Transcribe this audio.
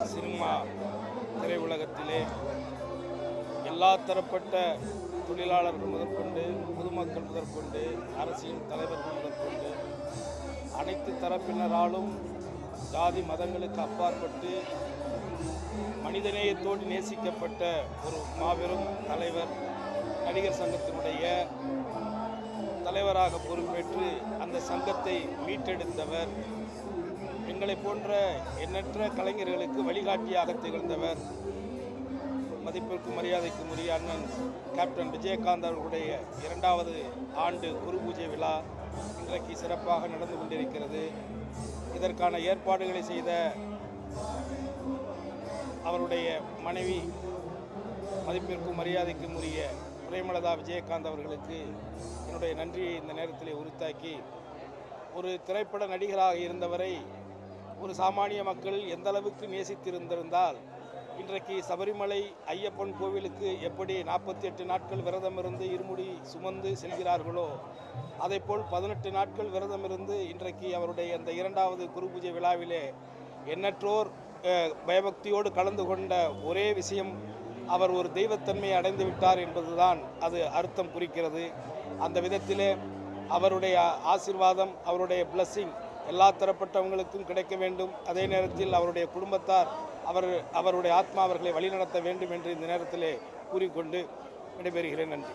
Cinema திரையுலகத்திலே எல்லா தரப்பட்ட தொழிலாளர்கள் முதற்கொண்டு பொதுமக்கள் முதற்கொண்டு அரசியல் தலைவர்கள் முதற்கொண்டு அனைத்து தரப்பினராலும் ஜாதி மதங்களுக்கு அப்பாற்பட்டு மனிதநேயத்தோடு நேசிக்கப்பட்ட ஒரு மாபெரும் தலைவர் நடிகர் சங்கத்தினுடைய தலைவராக பொறுப்பேற்று அந்த சங்கத்தை மீட்டெடுத்தவர் எங்களை போன்ற எண்ணற்ற கலைஞர்களுக்கு வழிகாட்டியாக திகழ்ந்தவர். மதிப்பிற்கும் மரியாதைக்கும் உரிய அண்ணன் கேப்டன் விஜயகாந்த் அவர்களுடைய இரண்டாவது ஆண்டு குரு பூஜை விழா இன்றைக்கு சிறப்பாக நடந்து கொண்டிருக்கிறது. இதற்கான ஏற்பாடுகளை செய்த அவருடைய மனைவி மதிப்பிற்கும் மரியாதைக்கும் உரிய பிரேமலதா விஜயகாந்த் அவர்களுக்கு என்னுடைய நன்றியை இந்த நேரத்திலே உரித்தாக்கி ஒரு திரைப்பட நடிகராக இருந்தவரை ஒரு சாமானிய மக்கள் எந்த அளவுக்கு நேசித்திருந்திருந்தால் இன்றைக்கு சபரிமலை ஐயப்பன் கோவிலுக்கு எப்படி நாற்பத்தி எட்டு நாட்கள் விரதம் இருந்து இருமுடி சுமந்து செல்கிறார்களோ அதேபோல் பதினெட்டு நாட்கள் விரதம் இருந்து இன்றைக்கு அவருடைய அந்த இரண்டாவது குரு பூஜை விழாவிலே எண்ணற்றோர் பயபக்தியோடு கலந்து கொண்ட ஒரே விஷயம் அவர் ஒரு தெய்வத்தன்மையை அடைந்து விட்டார் என்பதுதான் அது அர்த்தம் குறிக்கிறது. அந்த விதத்திலே அவருடைய ஆசீர்வாதம் அவருடைய பிளஸ்ஸிங் எல்லா தரப்பட்டவங்களுக்கும் கிடைக்க வேண்டும். அதே நேரத்தில் அவருடைய குடும்பத்தார் அவர் அவருடைய ஆத்மா அவர்களை வழிநடத்த வேண்டும் என்று இந்த நேரத்திலே கூறிக்கொண்டு விடைபெறுகிறேன். நன்றி.